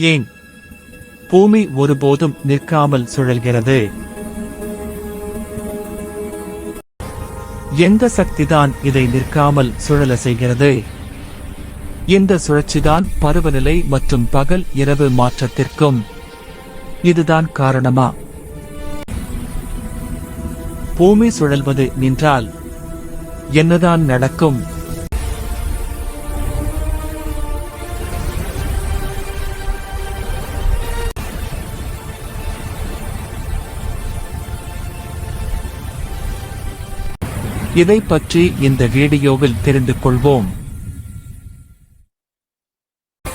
ஏன்? பூமி ஒருபோதும் நிற்காமல் சுழல்கிறது. எந்த சக்திதான் இதை நிற்காமல் சுழல செய்கிறது? இந்த சுழற்சிதான் பருவநிலை மற்றும் பகல் இரவு மாற்றத்திற்கும்? இதுதான் காரணமா? பூமி சுழல்வது நின்றால் என்னதான் நடக்கும்? இதை பற்றி இந்த வீடியோவில் தெரிந்து கொள்வோம்.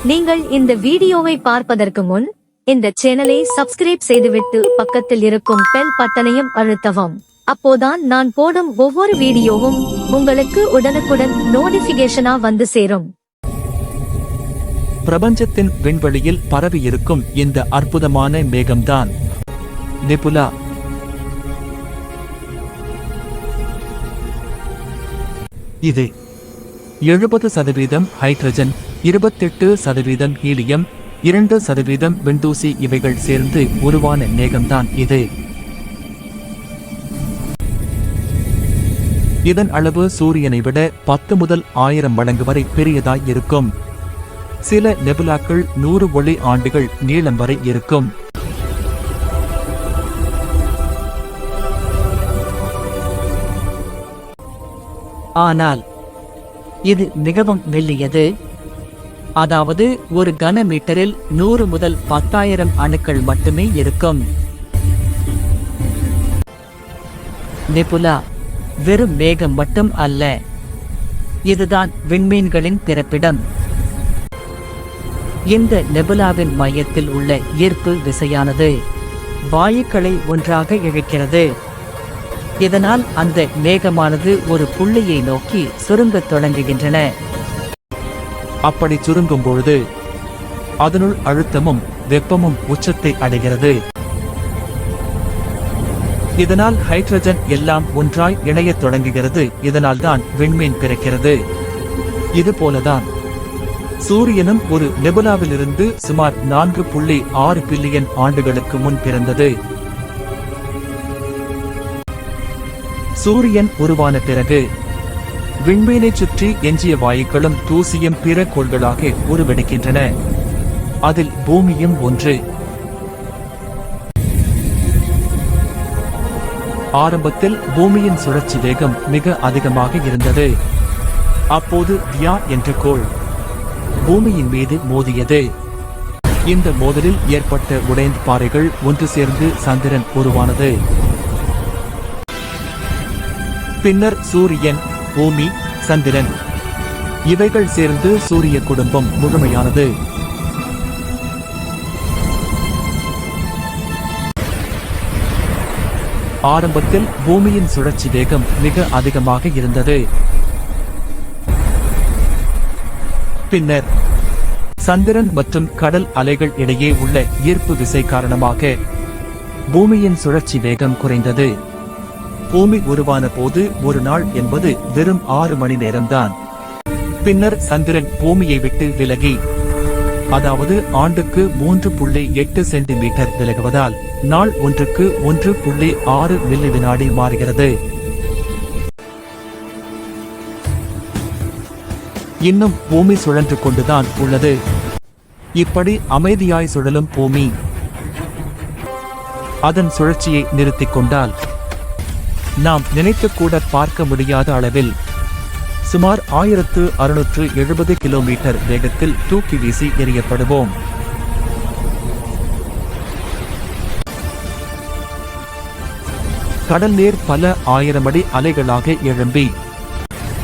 நீங்கள் இந்த வீடியோவை பார்ப்பதற்கு முன் இந்த சேனலை சப்ஸ்கிரைப் செய்துவிட்டு பக்கத்தில் இருக்கும் பெல் பட்டனையும் அழுத்தவும். அப்போதான் நான் போடும் ஒவ்வொரு வீடியோவும் உங்களுக்கு உடனுக்குடன் நோட்டிபிகேஷனா வந்து சேரும். பிரபஞ்சத்தின் விண்வெளியில் பரவியிருக்கும் இந்த அற்புதமான மேகம்தான் நிபுலா இது எழுபது சதவீதம் ஹைட்ரஜன் இருபத்தெட்டு சதவீதம் ஹீலியம் இரண்டு சதவீதம் விண்டூசி இவைகள் சேர்ந்து உருவான மேகம்தான் இது. இதன் அளவு சூரியனை விட பத்து முதல் ஆயிரம் மடங்கு வரை பெரியதாய் இருக்கும். சில நெபுலாக்கள் நூறு ஒளி ஆண்டுகள் நீளம் வரை இருக்கும். ஆனால் இது மிகவும் மெல்லியது. அதாவது ஒரு கன மீட்டரில் நூறு முதல் பத்தாயிரம் அணுக்கள் மட்டுமே இருக்கும். நெபுலா வெறும் மேகம் மட்டும் அல்ல. இதுதான் விண்மீன்களின் பிறப்பிடம் இந்த நெபுலாவின் மையத்தில் உள்ள ஈர்ப்பு விசையானது வாயுக்களை ஒன்றாக இழைக்கிறது. இதனால் அந்த மேகமானது ஒரு புள்ளியை நோக்கி சுருங்கத் தொடங்குகின்றன. அப்படி சுருங்கும் பொழுது அதனுள் அழுத்தமும் வெப்பமும் உச்சத்தை அடைகிறது. இதனால் ஹைட்ரஜன் எல்லாம் ஒன்றாய் இணையத் தொடங்குகிறது. இதனால்தான் விண்மீன் பிறக்கிறது. இது போலதான் சூரியனும் ஒரு நெபுலாவிலிருந்து சுமார் நான்கு புள்ளி ஆறு பில்லியன் ஆண்டுகளுக்கு முன் பிறந்தது. சூரியன் உருவான பிறகு விண்மீனைச் சுற்றி எஞ்சிய வாயுக்களும் தூசியும் பிற கோள்களாக உருவெடுக்கின்றன. அதில் பூமியும் ஒன்று. ஆரம்பத்தில் பூமியின் சுழற்சி வேகம் மிக அதிகமாக இருந்தது. அப்போது தியா என்ற கோள் பூமியின் மீது மோதியது. இந்த மோதலில் ஏற்பட்ட உடைந்த பாறைகள் ஒன்று சேர்ந்து சந்திரன் உருவானது. பின்னர் சூரியன் பூமி சந்திரன். இவைகள் சேர்ந்து சூரிய குடும்பம் முழுமையானது. ஆரம்பத்தில் பூமியின் சுழற்சி வேகம் மிக அதிகமாக இருந்தது. பின்னர் சந்திரன் மற்றும் கடல் அலைகள் இடையே உள்ள ஈர்ப்பு விசை காரணமாக பூமியின் சுழற்சி வேகம் குறைந்தது. பூமி உருவான போது ஒரு நாள் என்பது வெறும் ஆறு மணி நேரம்தான். பின்னர் சந்திரன் பூமியை விட்டு விலகி அதாவது ஆண்டுக்கு மூன்று புள்ளி எட்டு சென்டிமீட்டர் விலகுவதால் நாள் ஒன்றுக்கு ஒன்று புள்ளி ஆறு மில்லி வினாடி மாறுகிறது. இன்னும் பூமி சுழன்று கொண்டுதான் உள்ளது. இப்படி அமைதியாய் சுழலும் பூமி. அதன் சுழற்சியை நிறுத்திக் கொண்டால் நாம் நினைத்து கூட பார்க்க முடியாத அளவில் சுமார் ஆயிரத்து அறுநூற்று எழுபது கிலோமீட்டர் வேகத்தில் தூக்கி வீசி எறியப்படுவோம். கடல் நீர் பல ஆயிரம் அடி அலைகளாக எழும்பி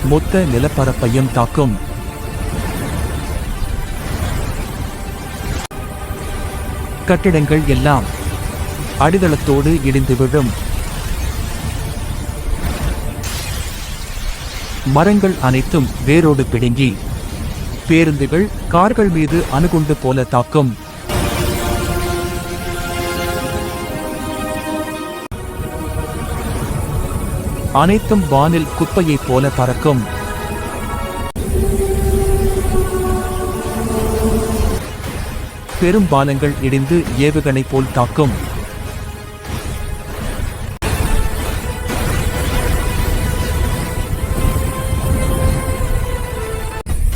மொத்த நிலப்பரப்பையும் தாக்கும். கட்டிடங்கள் எல்லாம் அடித்தளத்தோடு இடிந்து விழும். மரங்கள் அனைத்தும் வேரோடு பிடுங்கி பேருந்துகள் கார்கள் மீது அணுகுண்டு போல தாக்கும். அனைத்தும் வானில் குப்பையைப் போல பறக்கும். பெரும் பாலங்கள் இடிந்து ஏவுகணை போல் தாக்கும்.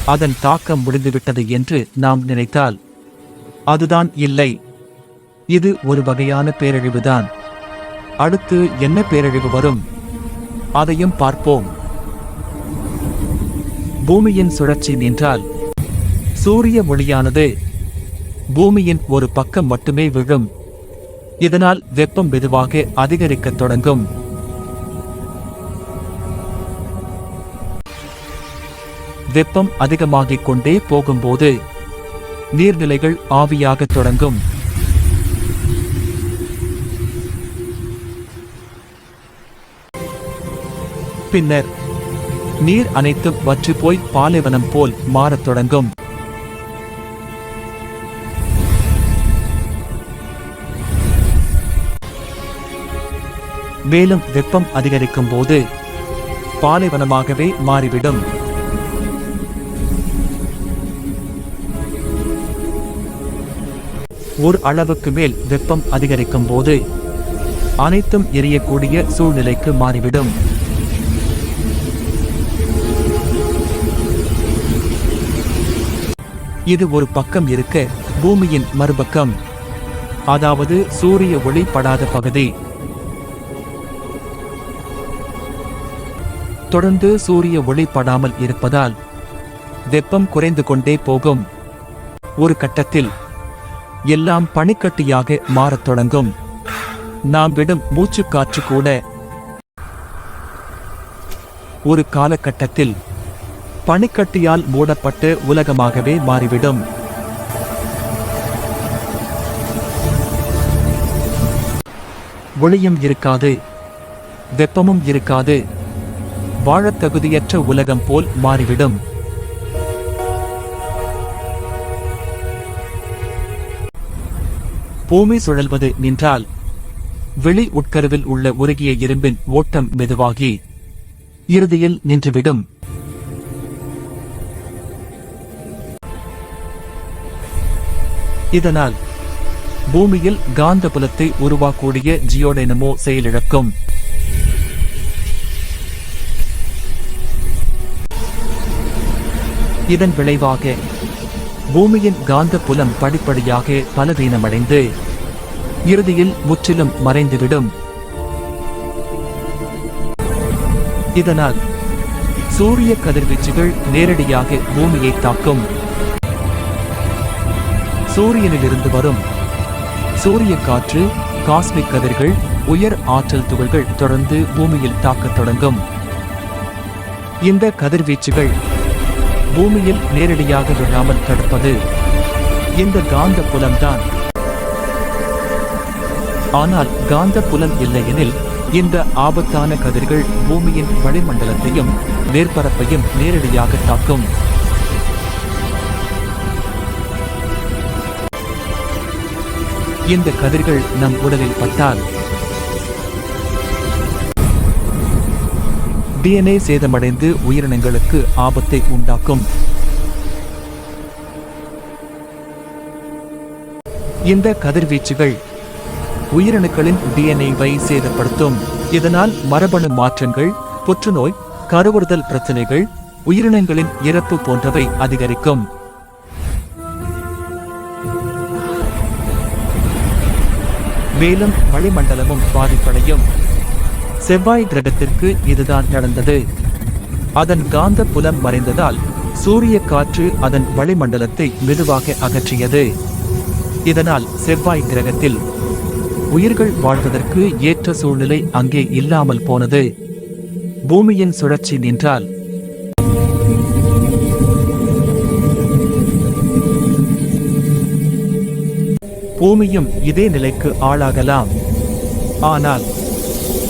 அதன் தாக்கம் முடிந்துவிட்டது என்று நாம் நினைத்தால் அதுதான் இல்லை. இது ஒரு வகையான பேரழிவுதான். அடுத்து என்ன பேரழிவு வரும்? அதையும் பார்ப்போம். பூமியின் சுழற்சி நின்றால் சூரிய ஒளியானது பூமியின் ஒரு பக்கம் மட்டுமே விழும். இதனால் வெப்பம் மெதுவாக அதிகரிக்கத் தொடங்கும். வெப்பம் அதிகமாகிக் கொண்டே போகும்போது நீர்நிலைகள் ஆவியாகத் தொடங்கும். பின்னர் நீர் அனைத்தும் வற்றிப் போய் பாலைவனம் போல் மாறத் தொடங்கும். மேலும் வெப்பம் அதிகரிக்கும் போது பாலைவனமாகவே மாறிவிடும். ஒரு அளவுக்கு மேல் வெப்பம் அதிகரிக்கும் போது அனைத்தும் எரியக்கூடிய சூழ்நிலைக்கு மாறிவிடும். இது ஒரு பக்கம் இருக்க பூமியின் மறுபக்கம் அதாவது சூரிய ஒளி படாத பகுதி. தொடர்ந்து சூரிய ஒளி படாமல் இருப்பதால் வெப்பம் குறைந்து கொண்டே போகும். ஒரு கட்டத்தில் எல்லாம் பனிக்கட்டியாக மாறத் தொடங்கும். நாம் விடும் மூச்சுக்காற்று கூட ஒரு காலகட்டத்தில் பனிக்கட்டியால் மூடப்பட்டு உலகமாகவே மாறிவிடும். ஒளியும் இருக்காது வெப்பமும் இருக்காது வாழத் தகுதியற்ற உலகம் போல் மாறிவிடும். பூமி சுழல்வது நின்றால் வெளி உட்கருவில் உள்ள உருகிய இரும்பின் ஓட்டம் மெதுவாகி இறுதியில் நின்றுவிடும். இதனால் பூமியில் காந்த புலத்தை உருவாக்கூடிய ஜியோடைனமோ செயலிழக்கும். இதன் விளைவாக பூமியின் காந்த புலம் படிப்படியாக பலவீனமடைந்து இறுதியில் முற்றிலும் மறைந்துவிடும். இதனால் சூரிய கதிர்வீச்சுகள் நேரடியாக பூமியை தாக்கும். சூரியனிலிருந்து வரும் சூரிய காற்று காஸ்மிக் கதிர்கள் உயர் ஆற்றல் துகள்கள் தொடர்ந்து பூமியில் தாக்கத் தொடங்கும். இந்த கதிர்வீச்சுகள் பூமியில் நேரடியாக விழாமல் தடுப்பது இந்த காந்த புலம்தான். ஆனால் காந்த புலம் இல்லையெனில் இந்த ஆபத்தான கதிர்கள் பூமியின் வளிமண்டலத்தையும் மேற்பரப்பையும் நேரடியாக தாக்கும். இந்த கதிர்கள் நம் உடலில் பட்டால் டிஎன்ஏ சேதமடைந்து உயிரினங்களுக்கு ஆபத்தை உண்டாக்கும். இந்த கதிர்வீச்சுகள் உயிரணுக்களின் டிஎன்ஏவை சேதப்படுத்தும். இதனால் மரபணு மாற்றங்கள் புற்றுநோய் கருவுறுதல் பிரச்சனைகள் உயிரினங்களின் இறப்பு போன்றவை அதிகரிக்கும். மேலும் வளிமண்டலமும் பாதிப்படையும். செவ்வாய் கிரகத்திற்கு இதுதான் நடந்தது. அதன் காந்த புலம் மறைந்ததால் சூரிய காற்று அதன் வளிமண்டலத்தை மெதுவாக அகற்றியது. இதனால் செவ்வாய் கிரகத்தில் உயிர்கள் வாழ்வதற்கு ஏற்ற சூழ்நிலை அங்கே இல்லாமல் போனது. பூமியின் சுழற்சி நின்றால் பூமியும் இதே நிலைக்கு ஆளாகலாம். ஆனால்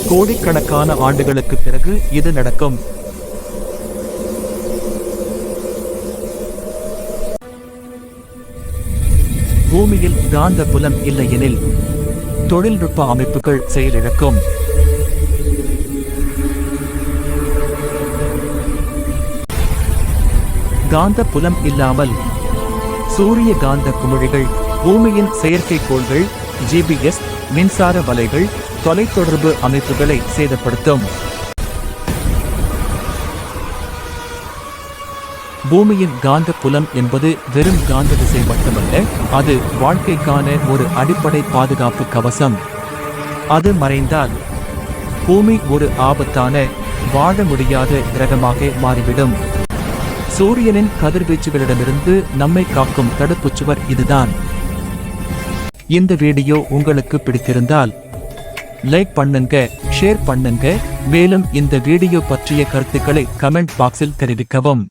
கோடிக்கணக்கான ஆண்டுகளுக்கு பிறகு இது நடக்கும். பூமியில் காந்த புலம் இல்லையெனில் தொழில்நுட்ப அமைப்புகள் செயலிழக்கும். காந்த புலம் இல்லாமல் சூரிய காந்த குமிழிகள் பூமியின் செயற்கைக்கோள்கள் ஜிபிஎஸ் மின்சார வலைகள் தொலைத்தொடர்பு அமைப்புகளை சேதப்படுத்தும். பூமியின் காந்த புலம் என்பது வெறும் காந்த திசை மட்டுமல்ல அது வாழ்க்கைக்கான ஒரு அடிப்படை பாதுகாப்பு கவசம். அது மறைந்தால் பூமி ஒரு ஆபத்தான வாழ முடியாத கிரகமாக மாறிவிடும். சூரியனின் கதிர்வீச்சுகளிடமிருந்து நம்மை காக்கும் தடுப்புச்சுவர் இதுதான். இந்த வீடியோ உங்களுக்கு பிடித்திருந்தால் லைக் பண்ணுங்க ஷேர் பண்ணுங்க. மேலும் இந்த வீடியோ பற்றிய கருத்துக்களை கமெண்ட் பாக்ஸில் தெரிவிக்கவும்.